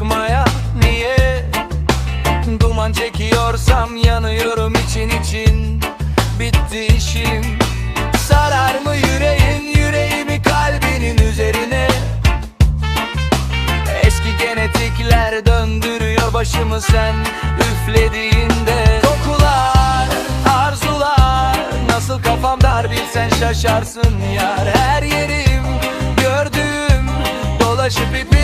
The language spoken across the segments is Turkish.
yakmaya niye? Duman çekiyorsam yanıyorum için için. Bitti işim. Sarar mı yüreğin? Yüreğimi kalbinin üzerine. Eski genetikler döndürüyor başımı sen üflediğinde. Kokular arzular nasıl kafam dar bilsen şaşarsın yar. Her yerim gördüğüm dolaşıp ipi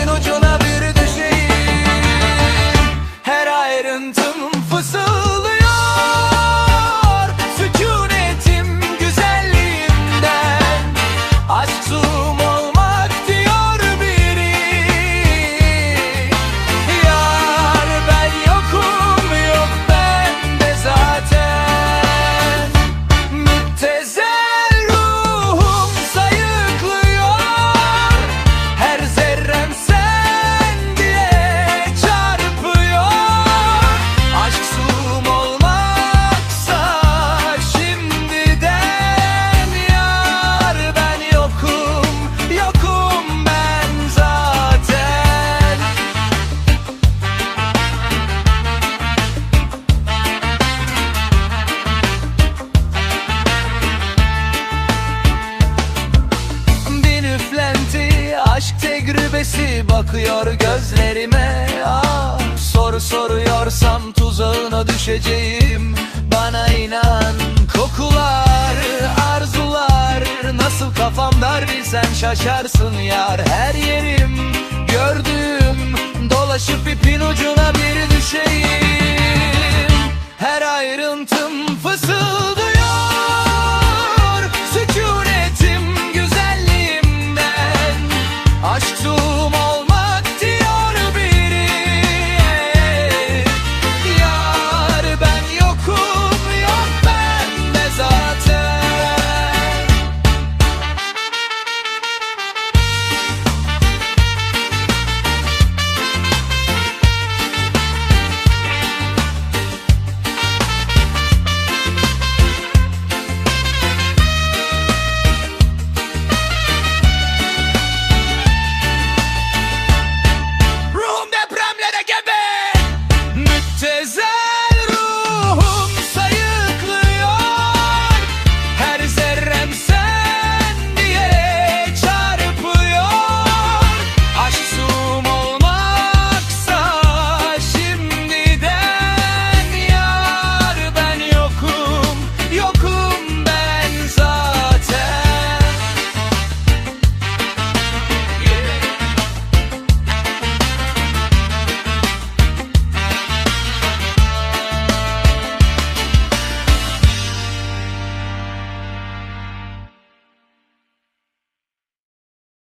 tecrübesi bakıyor gözlerime. Ah, Soru soruyorsam tuzağına düşeceğim. Bana inan kokular arzular Nasıl kafam dar bilsen şaşarsın yar. Her yerim gördüğüm dolaşıp ipin ucuna bir düşeyim. Her ayrıntım fısıldayor